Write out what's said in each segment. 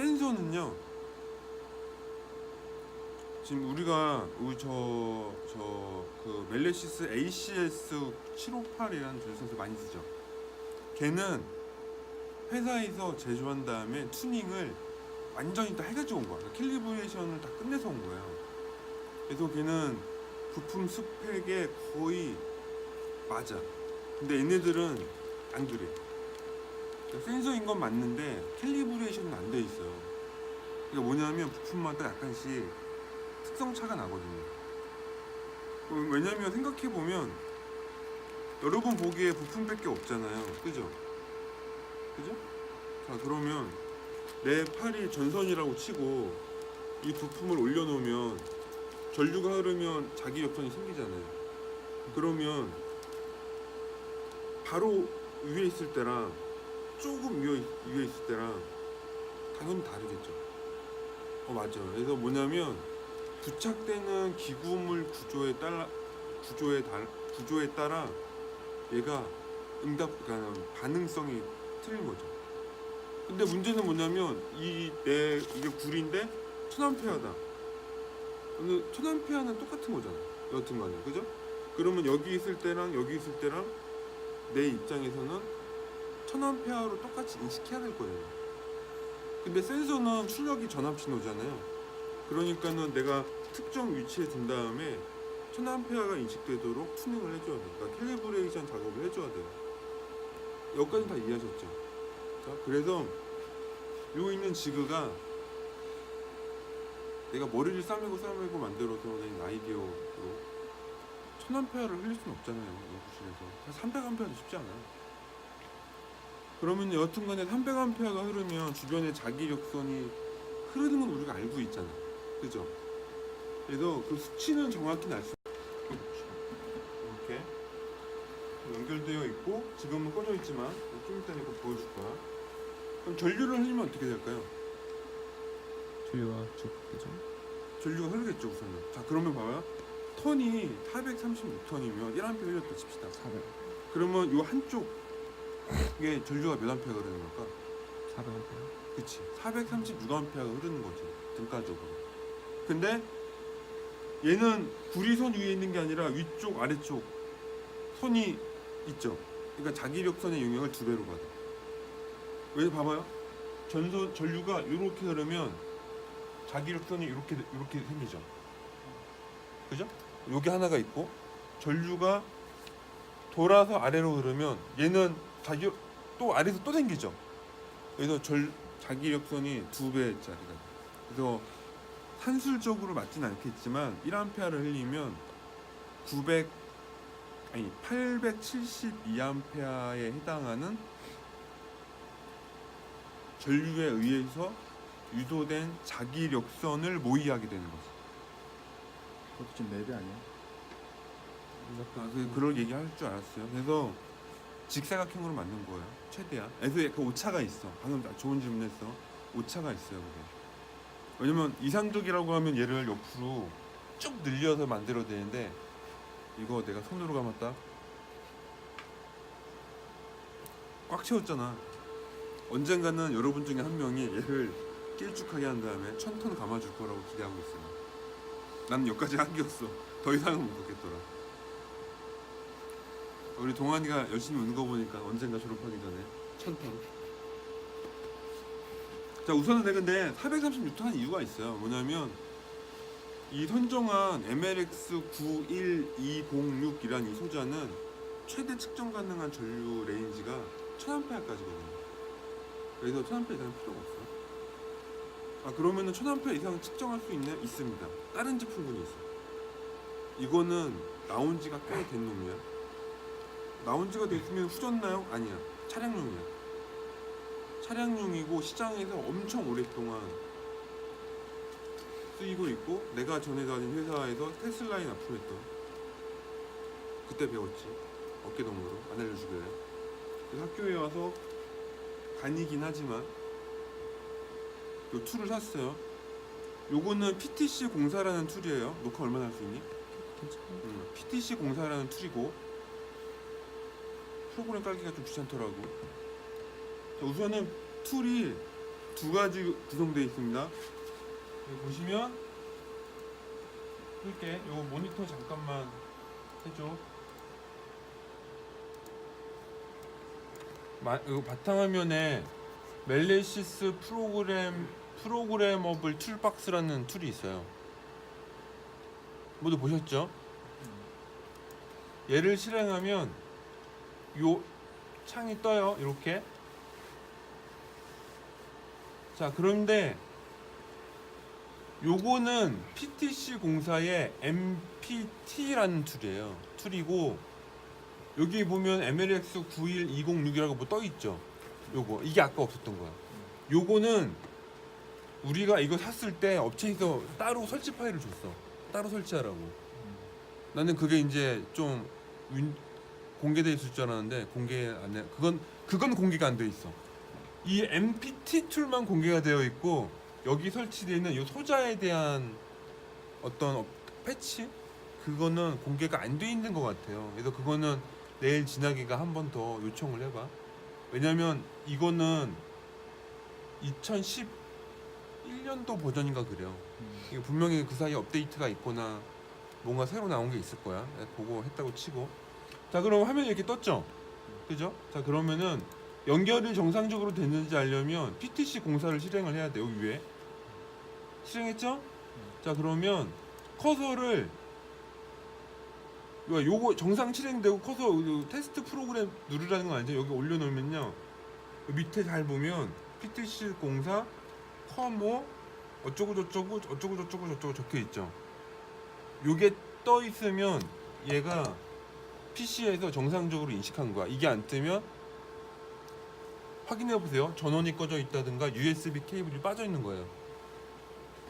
센서는요. 지금 우리가 저저그 멜레시스 ACS 758이라는 줄 센서 많이 쓰죠. 걔는 회사에서 제조한 다음에 투닝을 완전히 다 해가지고 온 거야. 캘리브레이션을 다 끝내서 온 거예요. 그래서 걔는 부품 스펙에 거의 맞아. 근데 얘네들은 안 그래. 센서인 건 맞는데 캘리브레이션은 안 돼 있어요. 그러니까 뭐냐면 부품마다 약간씩 특성 차가 나거든요. 어, 왜냐면 생각해 보면 여러분 보기에 부품밖에 없잖아요. 그죠? 그죠? 자 그러면 내 팔이 전선이라고 치고 이 부품을 올려놓으면 전류가 흐르면 자기 역선이 생기잖아요. 그러면 바로 위에 있을 때랑 조금 위에, 있을 때랑 당연히 다르겠죠. 어 맞아. 그래서 뭐냐면 부착되는 기구물 구조에 따라 구조에 따라 구조에 따라 얘가 응답 그러니까 반응성이 틀린 거죠. 근데 문제는 뭐냐면 이 내 이게 굴인데 1000암페어다. 근데 1000암페어는 똑같은 거잖아. 여튼간에 그죠? 그러면 여기 있을 때랑 여기 있을 때랑 내 입장에서는 1000암페어로 똑같이 인식해야 될 거예요. 근데 센서는 출력이 전압 신호잖아요. 그러니까는 내가 특정 위치에 둔 다음에 1000암페어가 인식되도록 튜닝을 해줘야 돼. 그러니까 캘리브레이션 작업을 해줘야 돼요. 여기까지 다 이해하셨죠? 자, 그래서 요 있는 지그가 내가 머리를 싸매고 싸매고 만들어서 낸 아이디어로 1000암페어를 흘릴 수는 없잖아요. 연구실에서. 300암페어도 쉽지 않아요. 그러면 여튼간에 300암페어가 흐르면 주변에 자기력선이 흐르는 건 우리가 알고 있잖아. 그죠? 그래서 그 수치는 정확히 알 수. 이렇게 연결되어 있고 지금은 꺼져 있지만 좀 이따 이거 보여줄 거야. 그럼 전류를 흘리면 어떻게 될까요? 전류가 쭉 그죠? 전류가 흐르겠죠 우선은. 자 그러면 봐봐요. 턴이 436턴이면 1A 흘렸다 칩시다. 400 그러면 요 한쪽 에 전류가 몇 암페어가 흐르는 걸까? 400A 그치. 436A가 흐르는 거지 등가적으로. 근데 얘는 구리선 위에 있는 게 아니라 위쪽 아래쪽 선이 있죠. 그러니까 자기력선의 영향을 두 배로 받아. 왜 봐봐요. 전선 전류가 이렇게 흐르면 자기력선이 이렇게 이렇게 생기죠. 그죠? 여기 하나가 있고 전류가 돌아서 아래로 흐르면 얘는 자기 또 아래에서 또 생기죠 그래서 절, 자기력선이 두 배짜리가. 그래서 산술적으로 맞진 않겠지만 1암페어를 흘리면 900 아니 872암페어에 해당하는 전류에 의해서 유도된 자기력선을 모의하게 되는 거죠. 그것도 지금 4배 아니야? 아, 그, 그럴 얘기 할 줄 알았어요. 그래서 직사각형으로 만든 거예요. 최대한. 그래서 그 오차가 있어. 방금 나- 좋은 질문했어. 오차가 있어요, 그게. 왜냐면 이상적이라고 하면 얘를 옆으로 쭉 늘려서 만들어야 되는데 이거 내가 손으로 감았다. 꽉 채웠잖아. 언젠가는 여러분 중에 한 명이 얘를 길쭉하게 한 다음에 천톤 감아줄 거라고 기대하고 있어요. 난 여기까지 한계였어. 더 이상은 못 걷겠더라. 우리 동환이가 열심히 우는 거 보니까 언젠가 졸업하기 전에 천턴. 자 우선은 내가 근데 436톤 한 이유가 있어요. 뭐냐면 이 선정한 MLX 91206이라는 이 소자는 최대 측정 가능한 전류 레인지가 1000A까지거든요. 그래서 1000A 이상은 필요가 없어. 아 그러면은 1000A 이상 측정할 수 있냐? 있습니다. 다른 제품군이 있어. 이거는 나온 지가 꽤 된 놈이야. 나온 지가 됐으면 후졌나요? 아니야. 차량용이야. 차량용이고 시장에서 엄청 오랫동안 쓰이고 있고 내가 전에 다닌 회사에서 테슬라에 납품했던 그때 배웠지 어깨동무로 안 알려주길래 그래서 학교에 와서 다니긴 하지만 요 툴을 샀어요 요거는 PTC 공사라는 툴이에요 녹화 얼마나 할 수 있니? 괜찮아 음, PTC 공사라는 툴이고 프로그램 깔기가 좀 귀찮더라고. 자, 우선은 툴이 두 가지 구성되어 있습니다. 여기 보시면 이렇게 요 모니터 잠깐만 해줘. 마, 요 바탕화면에 멜레시스 프로그램 프로그래머블 툴박스라는 툴이 있어요. 모두 보셨죠? 얘를 실행하면 요 창이 떠요. 이렇게. 자, 그런데 요거는 PTC 공사의 MPT라는 툴이에요. 툴이고 여기 보면 MLX 91206이라고 뭐 떠 있죠. 요거 이게 아까 없었던 거야. 요거는 우리가 이거 샀을 때 업체에서 따로 설치 파일을 줬어. 따로 설치하라고. 나는 그게 이제 좀 윈- 공개돼 있을 줄 알았는데 공개 안 해. 그건 그건 공개가 안 돼 있어. 이 MPT 툴만 공개가 되어 있고 여기 설치되어 있는 이 소자에 대한 어떤 업- 패치 그거는 공개가 안 돼 있는 것 같아요. 그래서 그거는 내일 진학이가 한 번 더 요청을 해봐. 왜냐면 이거는 2011년도 버전인가 그래요. 이게 분명히 그 사이에 업데이트가 있거나 뭔가 새로 나온 게 있을 거야. 네, 보고 했다고 치고. 자, 그럼 화면이 이렇게 떴죠? 그죠? 자, 그러면은 연결이 정상적으로 됐는지 알려면 PTC 공사를 실행을 해야 돼요, 위에. 실행했죠? 자, 그러면 커서를 요- 요거 정상 실행되고 커서 요 테스트 프로그램 누르라는 건 아니죠. 여기 올려놓으면요. 요 밑에 잘 보면 PTC 공사 커모 어쩌고 저쩌고 어쩌고 저쩌고 저쩌고 적혀 있죠. 요게 떠 있으면 얘가 PC에서 정상적으로 인식한 거야. 이게 안 뜨면 확인해 보세요. 전원이 꺼져 있다든가 USB 케이블이 빠져 있는 거예요.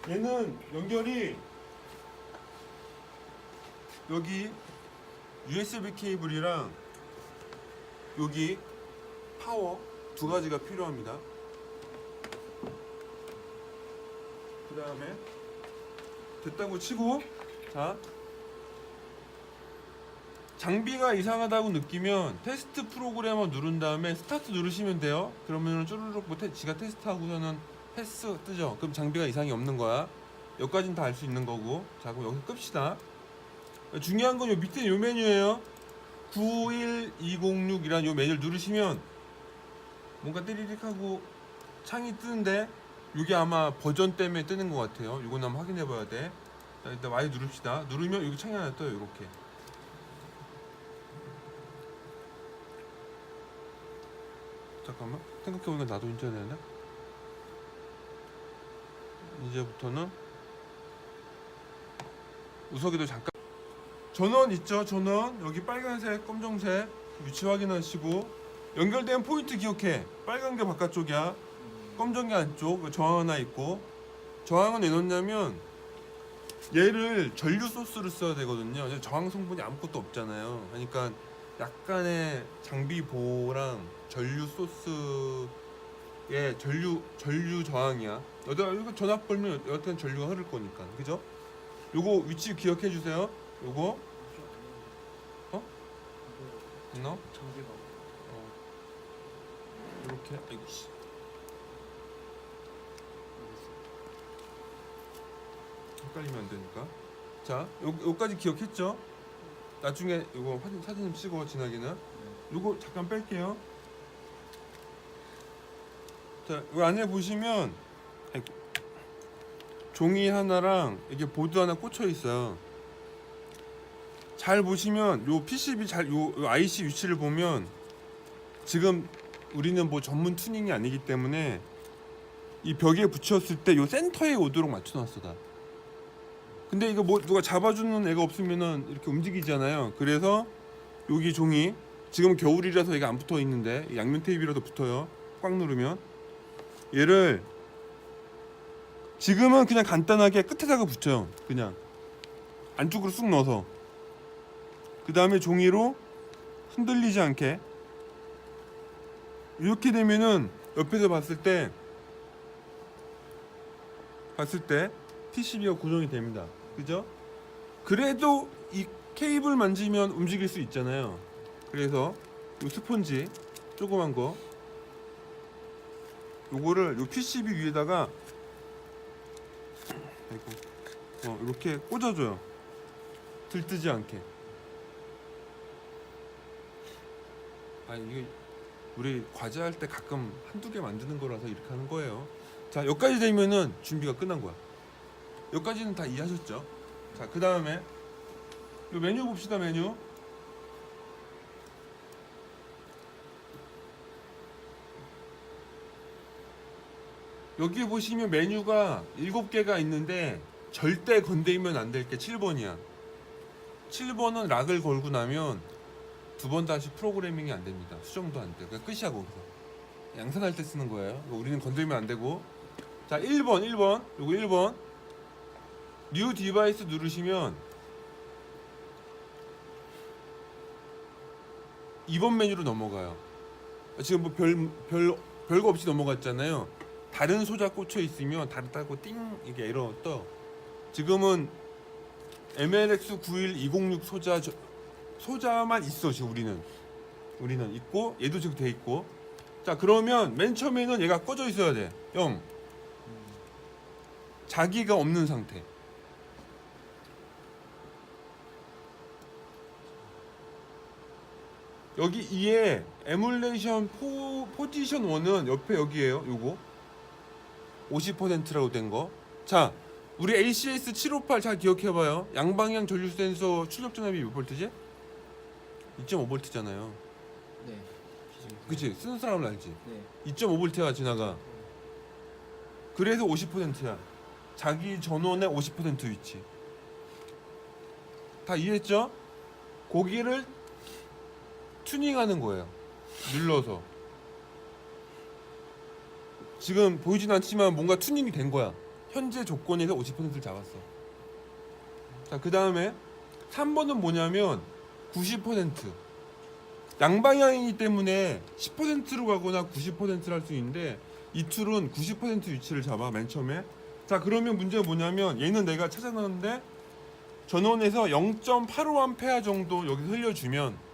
얘는 연결이 여기 USB 케이블이랑 여기 파워 두 가지가 필요합니다. 그 다음에 됐다고 치고 자 장비가 이상하다고 느끼면 테스트 프로그래머 누른 다음에 스타트 누르시면 돼요. 그러면 쭈르륵 뭐 테, 지가 테스트하고서는 패스 뜨죠. 그럼 장비가 이상이 없는 거야. 여기까지는 다 알 수 있는 거고. 자 그럼 여기서 끕시다. 중요한 건 요 밑에 요 메뉴예요. 91206이라는 요 메뉴를 누르시면 뭔가 띠리릭 하고 창이 뜨는데 이게 아마 버전 때문에 뜨는 것 같아요. 이건 한번 확인해 봐야 돼. 자, 일단 Y 누릅시다. 누르면 여기 창이 하나 떠요. 이렇게. 잠깐만. 생각해보니까 나도 되나? 이제부터는 우석이도 잠깐 전원 있죠? 전원 여기 빨간색, 검정색 위치 확인하시고 연결된 포인트 기억해. 빨간 게 바깥쪽이야. 검정 게 안쪽 그 저항 하나 있고 저항은 왜 넣냐면 얘를 전류 소스를 써야 되거든요. 저항 성분이 아무것도 없잖아요. 그러니까 약간의 장비 보호랑 전류 소스의 전류 전류 저항이야. 이거 전압 걸면 여튼 전류가 흐를 거니까 그죠? 요거 위치 기억해 주세요. 요거 어? 있나? 장비가 어. 이렇게 아이고 씨. 헷갈리면 안 되니까. 자, 요 요까지 기억했죠? 나중에 요거 사진 사진 좀 찍어 지나기는. 요거 잠깐 뺄게요. 자, 요 안에 보시면. 종이 하나랑 이게 보드 하나 꽂혀 있어요. 잘 보시면 요 PCB 잘요 요 IC 위치를 보면 지금 우리는 뭐 전문 튜닝이 아니기 때문에 이 벽에 붙였을 때 요 센터에 오도록 맞춰놨어 다. 근데 이거 뭐 누가 잡아주는 애가 없으면은 이렇게 움직이잖아요. 그래서 여기 종이 지금 겨울이라서 얘가 안 붙어 있는데 양면 테이프라도 붙어요. 꽉 누르면 얘를 지금은 그냥 간단하게 끝에다가 붙여요. 그냥 안쪽으로 쑥 넣어서 그 다음에 종이로 흔들리지 않게 이렇게 되면은 옆에서 봤을 때 봤을 때 PCB가 고정이 됩니다. 그죠? 그래도 이 케이블 만지면 움직일 수 있잖아요. 그래서 이 스폰지 조그만 거 요거를 요 PCB 위에다가 아이고 어 이렇게 꽂아줘요. 들뜨지 않게. 아 이게 우리 과제할 때 가끔 한두 개 만드는 거라서 이렇게 하는 거예요. 자 여기까지 되면은 준비가 끝난 거야. 여기까지는 다 이해하셨죠? 자 그 다음에 요 메뉴 봅시다 메뉴. 여기 보시면 메뉴가 7개가 있는데 절대 건드리면 안 될 게 7번이야. 7번은 락을 걸고 나면 두 번 다시 프로그래밍이 안 됩니다. 수정도 안 돼. 그냥 끝이야 거기서. 양산할 때 쓰는 거예요. 우리는 건드리면 안 되고. 자, 1번, 1번. 요거 1번. 뉴 디바이스 누르시면 2번 메뉴로 넘어가요. 지금 뭐 별 별 별거 없이 넘어갔잖아요. 다른 소자 꽂혀 있으면 다르다고 띵 이게 에러 떠. 지금은 MLX 91206 소자 저- 소자만 있어 지금 우리는 우리는 있고 얘도 지금 돼 있고 자 그러면 맨 처음에는 얘가 꺼져 있어야 돼0 자기가 없는 상태 여기 이에 에뮬레이션 포, 포지션 1은 옆에 여기에요 요거 50%라고 된 거. 자, 우리 ACS 758 잘 기억해봐요. 양방향 전류 센서 출력 전압이 몇 볼트지? 2.5볼트잖아요. 네. 그치? 쓰는 사람은 알지? 네. 2.5볼트가 지나가. 그래서 50%야. 자기 전원의 50% 위치. 다 이해했죠? 고기를 튜닝하는 거예요. 눌러서. 지금 보이진 않지만 뭔가 튜닝이 된 거야. 현재 조건에서 50%를 잡았어. 자, 그 다음에 3번은 뭐냐면 90%. 양방향이기 때문에 10%로 가거나 90%를 할 수 있는데 이 툴은 90% 위치를 잡아 맨 처음에. 자, 그러면 문제가 뭐냐면 얘는 내가 찾아놨는데 전원에서 0.85A 정도 여기서 흘려주면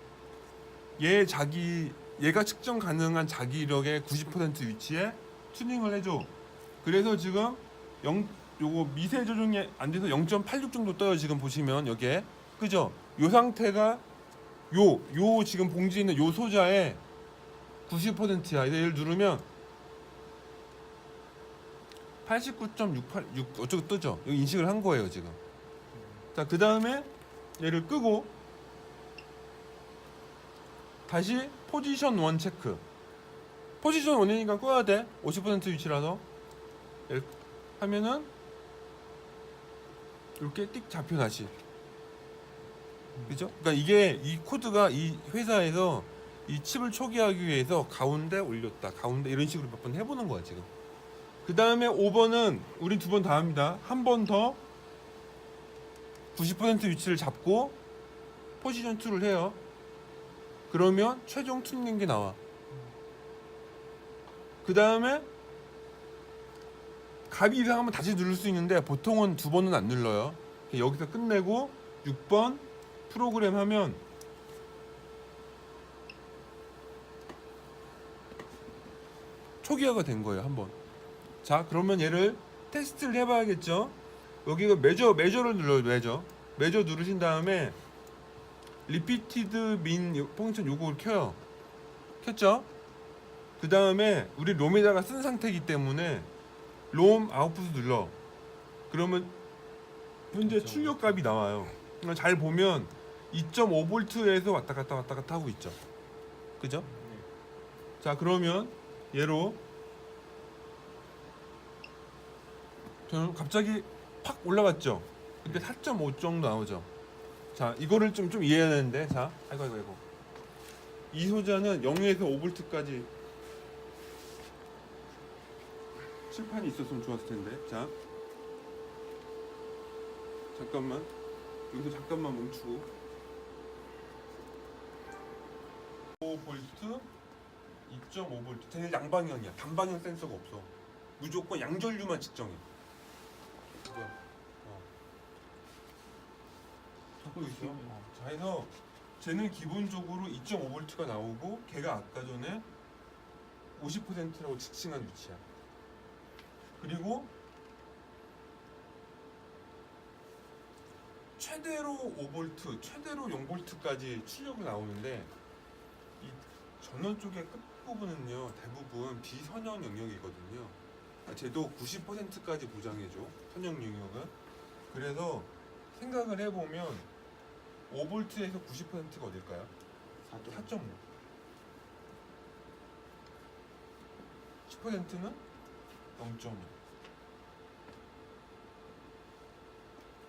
얘 자기 얘가 측정 가능한 자기 이력의 90% 위치에 튜닝을 해줘. 그래서 지금 0 요거 미세 조정이 안 돼서 0.86 정도 떠요. 지금 보시면 여기에 그죠? 요 상태가 요 요 지금 봉지 있는 요 소자의 90%야. 얘를 누르면 89.686 어쩌고 뜨죠? 여기 인식을 한 거예요 지금. 자 그 다음에 얘를 끄고 다시 포지션 1 체크. 포지션 1이니까 꺼야 돼. 50% 위치라서. 얘를 하면은 이렇게 띡 잡혀 다시. 그죠? 그러니까 이게 이 코드가 이 회사에서 이 칩을 초기화하기 위해서 가운데 올렸다. 가운데 이런 식으로 몇 번 해보는 거야 지금. 그 다음에 5번은 우리 두 번 다 합니다. 한 번 더 90% 위치를 잡고 포지션 2를 해요. 그러면 최종 튜닝 게 나와. 그 다음에 값이 이상하면 다시 누를 수 있는데 보통은 두 번은 안 눌러요. 여기서 끝내고 6번 프로그램 하면 초기화가 된 거예요 한 번. 자 그러면 얘를 테스트를 해봐야겠죠. 여기가 매저 매저를 눌러요 매저. 매저 누르신 다음에 리피티드 민 펑션 요거를 켜요. 켰죠? 그 다음에 우리 롬에다가 쓴 상태이기 때문에 롬 아웃풋 눌러. 그러면 현재 출력 값이 나와요. 그러니까 잘 보면 2.5볼트에서 왔다 갔다 왔다 갔다 하고 있죠. 그죠? 자 그러면 얘로 저는 갑자기 팍 올라갔죠. 근데 4.5 정도 나오죠. 자 이거를 좀 좀 이해해야 되는데 자. 아이고 아이고 아이고. 이 소자는 0에서 5볼트까지 칠판이 있었으면 좋았을 텐데. 자. 잠깐만. 여기서 잠깐만 멈추고. 5볼트 2.5볼트. 쟤는 양방향이야. 단방향 센서가 없어. 무조건 양전류만 측정해 잡고 있어 자 해서 쟤는 기본적으로 2.5볼트가 나오고 걔가 아까 전에 50%라고 지칭한 위치야 그리고 최대로 5V, 최대로 0V까지 출력이 나오는데 이 전원 쪽의 끝부분은요 대부분 비선형 영역이거든요. 아, 쟤도 90%까지 보장해줘 선형 영역은. 그래서 생각을 해보면 5V에서 90%가 어딜까요? 4.5. 10%는 0.5.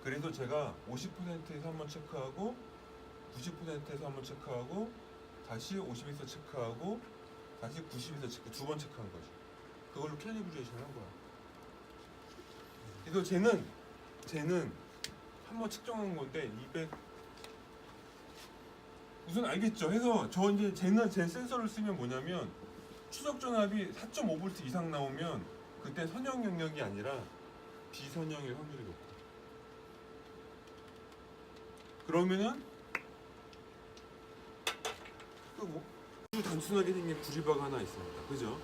그래서 제가 50%에서 한번 체크하고 90%에서 한번 체크하고 다시 50에서 체크하고 다시 90에서 체크 두 번 체크한 거죠. 그걸로 캘리브레이션 한 거야. 그래서 쟤는 쟤는 한번 측정한 건데 200 우선 알겠죠. 해서 저 이제 쟤는 제 센서를 쓰면 뭐냐면 추적 전압이 4.5V 이상 나오면 그때 선형 영역이 아니라 비선형일 확률이 높아. 그러면은 끄고 아주 단순하게 생긴 구리바가 하나 있습니다. 그죠?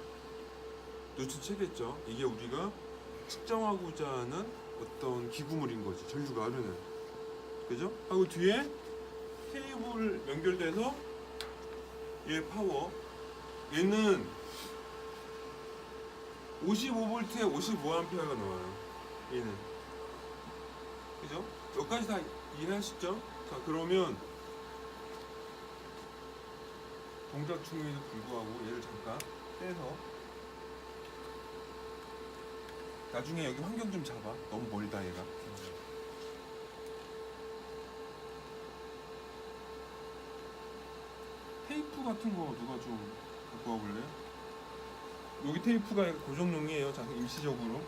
눈치채겠죠? 이게 우리가 측정하고자 하는 어떤 기구물인 거지. 전류가 하면은 그죠? 하고 뒤에 케이블 연결돼서 얘 파워 얘는 55V에 55A가 나와요. 얘는 그죠? 여기까지 다 이해하시죠? 자 그러면 동작 중에도 불구하고 얘를 잠깐 빼서 나중에 여기 환경 좀 잡아. 너무 멀다 얘가. 테이프 같은 거 누가 좀 갖고 와볼래? 여기 테이프가 고정용이에요. 자, 임시적으로.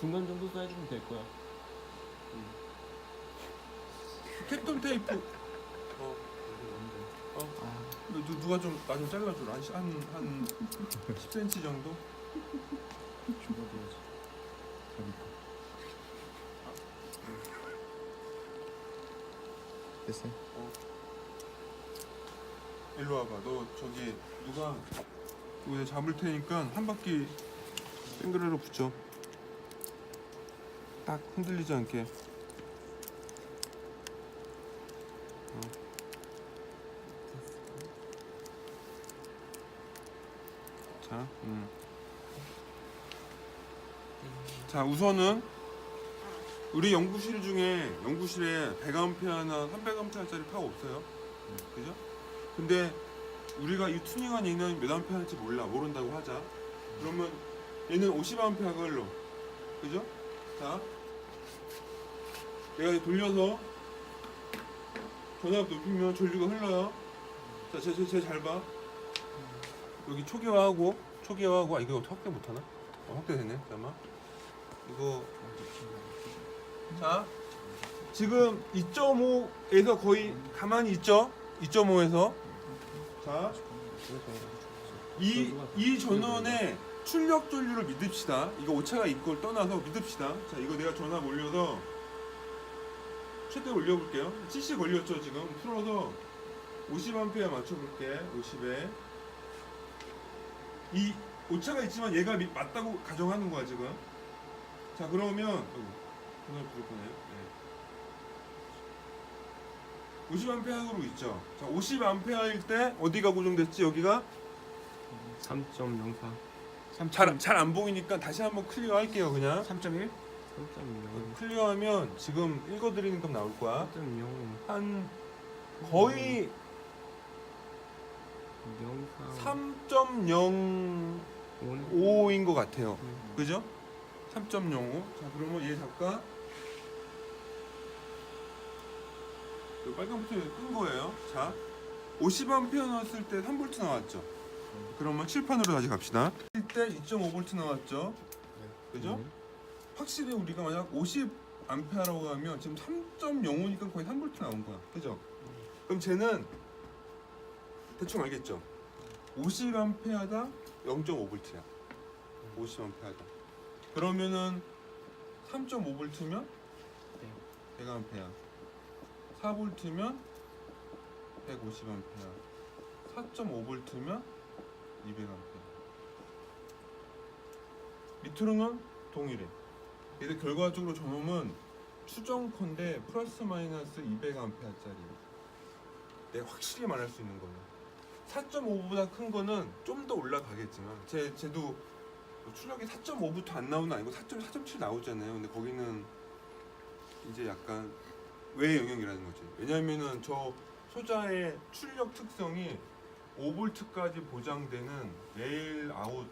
중간 정도 써주면 될 거야. 캡톤 테이프. 어, 아, 누, 누- 누가 좀 나 좀 잘라줘라. 한한 한 10cm 정도. 줄여줘야지. 됐어요? 일로 와봐. 너 저기 누가 이거 잡을 테니까 한 바퀴 땡그레로 붙여. 딱 흔들리지 않게. 어. 자, 음. 자 우선은 우리 연구실 중에 연구실에 100A나 300A짜리 파워 없어요. 그죠? 근데 우리가 이 튜닝한 얘는 몇 암페어인지 몰라 모른다고 하자 그러면 얘는 50암페어 걸로 그죠? 자 내가 돌려서 전압 높이면 전류가 흘러요 자쟤쟤잘봐 여기 초기화하고 초기화하고 아 이거 확대 못하나? 어, 확대되네 잠깐만 이거 자 지금 2.5에서 거의 가만히 있죠? 2.5에서 자, 이, 이 전원의 출력 전류를 믿읍시다. 이거 오차가 있고 를 떠나서 믿읍시다. 자, 이거 내가 전압 올려서 최대 올려볼게요. 70 걸렸죠, 지금. 풀어서 50A 맞춰볼게. 50에. 이 오차가 있지만 얘가 미- 맞다고 가정하는 거야, 지금. 자, 그러면, 전압 부를 거네요. 네. 50A로 있죠. 자, 50A일 때 어디가 고정됐지? 여기가 3.04. 잘잘안 보이니까 다시 한번 클리어 할게요, 그냥. 3.1? 3.0. 클리어하면 지금 읽어드리는 건 나올 거야. 3.0. 한 거의 04. 3.05인 5는 것 같아요. 그죠? 3.05. 자, 그러면 얘 잠깐 이 빨간 버튼 끈 거예요. 자, 50A 넣었을 때 3V 나왔죠. 그러면 칠판으로 다시 갑시다. 이때 2.5V 나왔죠. 그죠? 확실히 우리가 만약 50A라고 하면 지금 3.05니까 거의 3V 나온 거야. 그죠? 그럼 쟤는 대충 알겠죠? 50A당 0.5V야. 50A당. 그러면은 3.5V면 100A. 4V면 150A. 4.5V면 200A. 밑으로는 동일해. 그래서 결과적으로 저놈은 추정컨대 플러스 마이너스 200A짜리. 내가 확실히 말할 수 있는 거는 4.5보다 큰 거는 좀 더 올라가겠지만 제 쟤도 뭐 출력이 4.5부터 안 나오는 아니고 4.4 4.7 나오잖아요. 근데 거기는 이제 약간 외 영역이라는 거지. 왜냐면은 저 소자의 출력 특성이 5V까지 보장되는 레일 아웃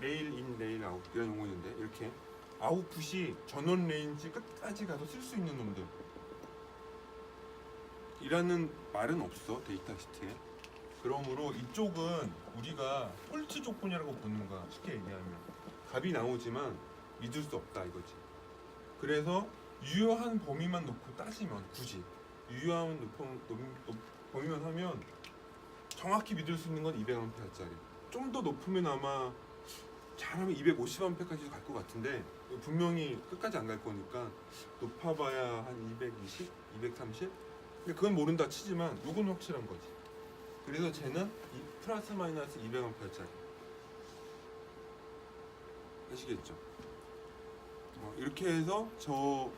레일 인 레일 아웃 이런 용어 있는데 이렇게 아웃풋이 전원 레인지 끝까지 가서 쓸 수 있는 놈들. 이라는 말은 없어 데이터 시트에. 그러므로 이쪽은 우리가 폴트 조건이라고 보는 거야 쉽게 얘기하면 값이 나오지만 믿을 수 없다 이거지. 그래서 유효한 범위만 놓고 따지면 굳이. 유효한 높, 높, 높, 범위만 하면 정확히 믿을 수 있는 건 200A짜리. 좀 더 높으면 아마 잘하면 250A까지도 갈것 같은데 분명히 끝까지 안 갈 거니까 높아봐야 한 220, 230 근데 그건 모른다 치지만 요건 확실한 거지. 그래서 쟤는 이 플러스 마이너스 200A짜리. 아시겠죠? 어, 이렇게 해서 저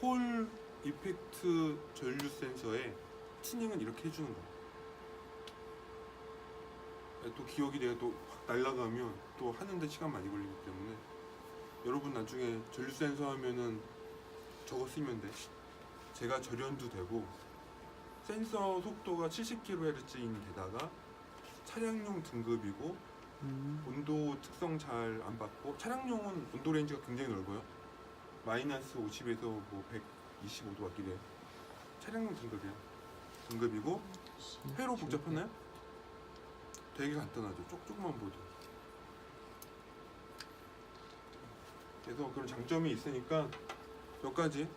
폴 이펙트 전류 센서의 튜닝은 이렇게 해주는 거야. 또 기억이 내가 또 확 날아가면 또 하는데 시간 많이 걸리기 때문에 여러분 나중에 전류 센서 하면은 저거 쓰면 돼. 제가 절연도 되고 센서 속도가 70kHz인 데다가 차량용 등급이고 음. 온도 특성 잘 안 받고 차량용은 온도 레인지가 굉장히 넓어요. 마이너스 50에서 뭐 125도 왔기래 차량용 등급이야. 등급이고 회로 복잡하나요? 되게 간단하죠. 쪽 조금만 보도. 그래서 그런 장점이 있으니까 몇 가지